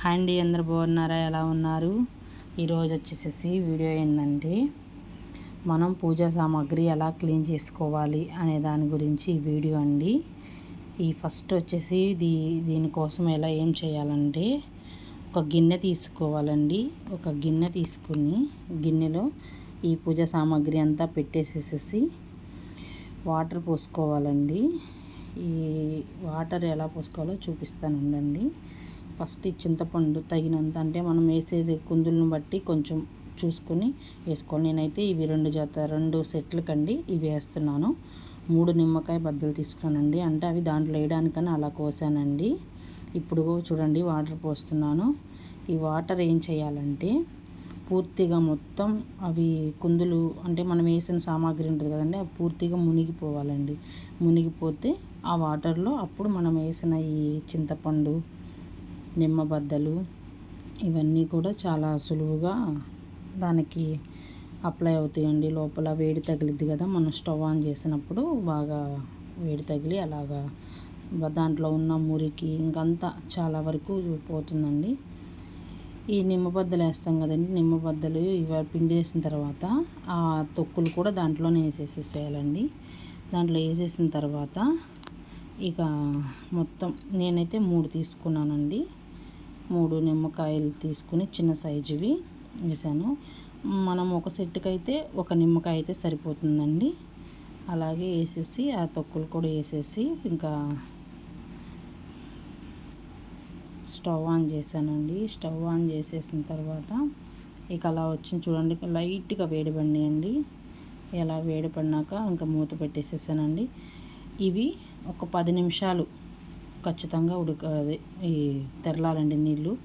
Hi అండి అందరు బాగున్నారా? ఎలా ఉన్నారు? ఈరోజు వచ్చేసేసి వీడియో ఏంటంటే మనం పూజా సామాగ్రి ఎలా క్లీన్ చేసుకోవాలి అనే దాని గురించి వీడియో అండి. ఈ ఫస్ట్ వచ్చేసి దీ దీనికోసం ఎలా ఏం చేయాలంటే ఒక గిన్నె తీసుకోవాలండి. ఒక గిన్నె తీసుకుని గిన్నెలో ఈ పూజ సామాగ్రి అంతా పెట్టేసేసేసి వాటర్ పోసుకోవాలండి. ఈ వాటర్ ఎలా పోసుకోవాలో చూపిస్తాను ఉండండి ఫస్ట్ ఈ చింతపండు తగినంత అంటే మనం వేసేది కుందులను బట్టి కొంచెం చూసుకొని వేసుకోవాలి. నేనైతే ఇవి రెండు జత రెండు సెట్లు కండి ఇవి వేస్తున్నాను. మూడు నిమ్మకాయ బద్దలు తీసుకున్నానండి. అంటే అవి దాంట్లో వేయడానికని అలా కోసానండి. ఇప్పుడు చూడండి వాటర్ పోస్తున్నాను. ఈ వాటర్ ఏం చేయాలంటే పూర్తిగా మొత్తం అవి కుందులు అంటే మనం వేసిన సామాగ్రి ఉంటుంది కదండి అవి పూర్తిగా మునిగిపోవాలండి. మునిగిపోతే ఆ వాటర్లో అప్పుడు మనం వేసిన ఈ చింతపండు నిమ్మబద్దలు ఇవన్నీ కూడా చాలా సులువుగా దానికి అప్లై అవుతాయండి. లోపల వేడి తగిలిద్ది కదా మనం స్టవ్ ఆన్ చేసినప్పుడు బాగా వేడి తగిలి అలాగా దాంట్లో ఉన్న మురికి ఇంకంతా చాలా వరకు పోతుందండి. ఈ నిమ్మబద్దలు వేస్తాం కదండి. నిమ్మబద్దలు ఇవి పిండి వేసిన తర్వాత ఆ తొక్కులు కూడా దాంట్లోనే వేసేసేసేయాలండి దాంట్లో వేసేసిన తర్వాత ఇక మొత్తం నేనైతే మూడు తీసుకున్నానండి. మూడు నిమ్మకాయలు తీసుకుని చిన్న సైజువి వేసాను. మనం ఒక సెట్కి అయితే ఒక నిమ్మకాయ అయితే సరిపోతుందండి. అలాగే వేసేసి ఆ తొక్కులు కూడా వేసేసి ఇంకా స్టవ్ ఆన్ చేశానండి. స్టవ్ ఆన్ చేసేసిన తర్వాత ఇక అలా వచ్చింది చూడండి లైట్గా వేడిపడినాయండి. ఇలా వేడిపడినాక ఇంకా మూత పెట్టేసేసానండి. ఇవి ఒక పది నిమిషాలు ఖచ్చితంగా ఉడక ఈ తెరలాలండి నీళ్ళు.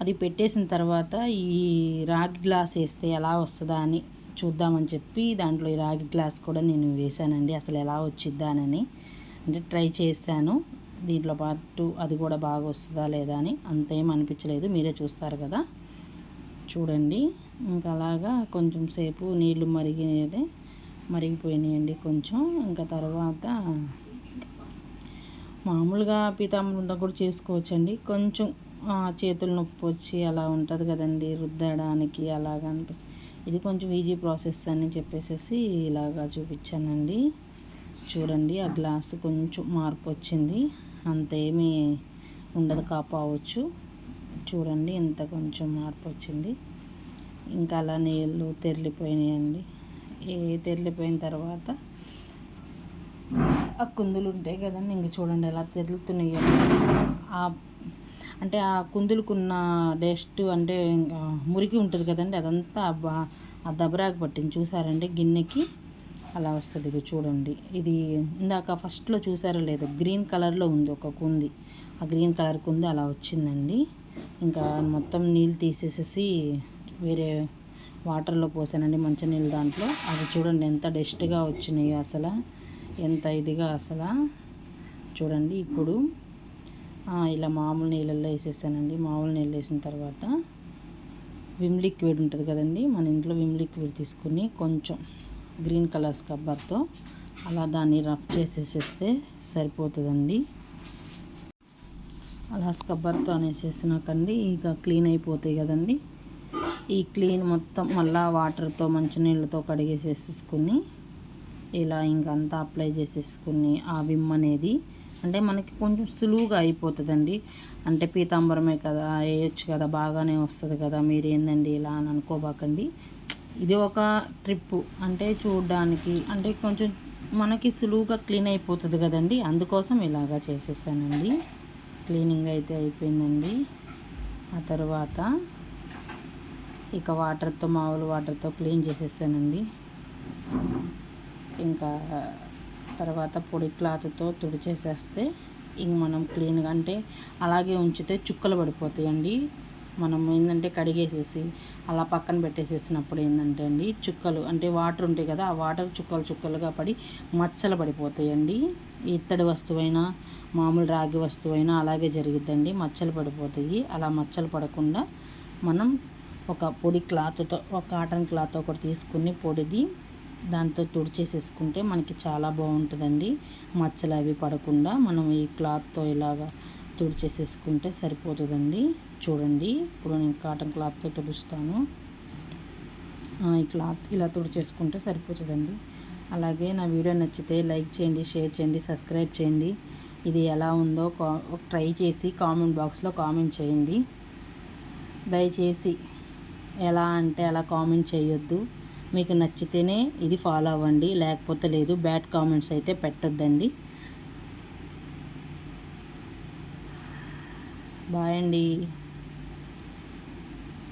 అది పెట్టేసిన తర్వాత ఈ రాగి గ్లాస్ వేస్తే ఎలా వస్తుందా అని చూద్దామని చెప్పి దాంట్లో ఈ రాగి గ్లాస్ కూడా నేను వేసానండి అసలు ఎలా వచ్చిద్దానని అంటే ట్రై చేశాను. దీంట్లో పాటు అది కూడా బాగా వస్తుందా లేదా అని అంతేం అనిపించలేదు. మీరే చూస్తారు కదా. చూడండి. ఇంకా అలాగా కొంచెం సేపు నీళ్ళు మరిగినదే మరిగిపోయినాయండి కొంచెం. ఇంకా తర్వాత మామూలుగా పీతాంబృతం కూడా చేసుకోవచ్చండి. కొంచెం చేతులు నొప్పి వచ్చి అలా ఉంటుంది కదండి రుద్దడానికి అలాగా అనిపిస్తుంది. ఇది కొంచెం ఈజీ ప్రాసెస్ అని చెప్పేసి ఇలాగా చూపించానండి. చూడండి ఆ గ్లాస్ కొంచెం మార్పు వచ్చింది. అంతేమీ ఉండదు కాపావచ్చు. చూడండి ఇంత కొంచెం మార్పు వచ్చింది. ఇంకా అలా నీళ్ళు తెరిలిపోయినాయండి. ఏ తెరిలిపోయిన తర్వాత ఆ కుందులు ఉంటాయి కదండి ఇంక చూడండి ఎలా తెరులుతున్నాయో అంటే ఆ కుందులుకున్న డస్ట్ అంటే ఇంకా మురికి ఉంటుంది కదండి అదంతా ఆ దబరాకు పట్టింది. చూసారండి గిన్నెకి? అలా వస్తుంది ఇది చూడండి. ఇది ఇందాక ఫస్ట్లో చూసారో లేదు గ్రీన్ కలర్లో ఉంది ఒక కుంది. ఆ గ్రీన్ కలర్ కుంది అలా వచ్చిందండి. ఇంకా మొత్తం నీళ్ళు తీసేసేసి వేరే వాటర్లో పోసానండి మంచినీళ్ళు దాంట్లో. అవి చూడండి ఎంత డస్ట్గా వచ్చినాయో అసలు. ఎంత ఇదిగా అసలు? చూడండి ఇప్పుడు. ఇలా మామూలు నీళ్ళల్లో వేసేసానండి. మామూలు నీళ్ళు వేసిన తర్వాత విమ్ లిక్విడ్ ఉంటుంది కదండి. మన ఇంట్లో విమ్ లిక్విడ్ తీసుకుని కొంచెం గ్రీన్ కలర్ స్కబ్బర్తో అలా దాన్ని రఫ్ చేసేసేస్తే సరిపోతుందండి. అలా స్కబ్బర్తో అనేసేసినాకండి ఇక క్లీన్ అయిపోతాయి కదండి. ఈ క్లీన్ మొత్తం మళ్ళీ వాటర్తో మంచినీళ్ళతో కడిగేసేసుకుని ఇలా ఇంకంతా అప్లై చేసేసుకుని ఆ విమ్ అనేది అంటే మనకి కొంచెం సులువుగా అయిపోతుందండి. అంటే పీతాంబరమే కదా వేయచ్చు కదా బాగానే వస్తుంది కదా మీరు ఏందండి ఇలా అని అనుకోబాకండి. ఇది ఒక ట్రిప్పు అంటే చూడడానికి అంటే కొంచెం మనకి సులువుగా క్లీన్ అయిపోతుంది కదండి. అందుకోసం ఇలాగా చేసేసానండి. క్లీనింగ్ అయితే అయిపోయిందండి. ఆ తర్వాత ఇక వాటర్తో మామూలు వాటర్తో క్లీన్ చేసేసానండి. ఇంకా తర్వాత పొడి క్లాత్తో తుడిచేసేస్తే ఇంక మనం క్లీన్గా అంటే అలాగే ఉంచితే చుక్కలు పడిపోతాయండి. మనం ఏంటంటే కడిగేసేసి అలా పక్కన పెట్టేసేసినప్పుడు ఏంటంటే అండి చుక్కలు అంటే వాటర్ ఉంటాయి కదా ఆ వాటర్ చుక్కలు చుక్కలుగా పడి మచ్చలు పడిపోతాయండి. ఇత్తడి వస్తువైనా మామూలు రాగి వస్తువైనా అలాగే జరుగుతుందండి మచ్చలు పడిపోతాయి. అలా మచ్చలు పడకుండా మనం ఒక పొడి క్లాత్తో ఒక కాటన్ క్లాత్ ఒకటి తీసుకుని పొడిది దాంతో తుడిచేసేసుకుంటే మనకి చాలా బాగుంటుందండి. మచ్చలు అవి పడకుండా మనం ఈ క్లాత్తో ఇలాగా తుడిచేసేసుకుంటే సరిపోతుందండి. చూడండి ఇప్పుడు నేను కాటన్ క్లాత్తో తుడుస్తాను. ఈ క్లాత్ ఇలా తుడిచేసుకుంటే సరిపోతుందండి. అలాగే నా వీడియో నచ్చితే లైక్ చేయండి షేర్ చేయండి సబ్స్క్రైబ్ చేయండి. ఇది ఎలా ఉందో కా ట్రై చేసి కామెంట్ బాక్స్లో కామెంట్ చేయండి. దయచేసి ఎలా అంటే అలా కామెంట్ చేయొద్దు. మీకు నచ్చితేనే ఇది ఫాలో అవ్వండి. లేకపోతే లేదు బ్యాడ్ కామెంట్స్ అయితే పెట్టొద్దండి. బాయ్ అండి.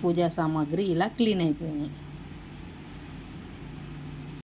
పూజా సామాగ్రి ఇలా క్లీన్ అయిపోయినాయి.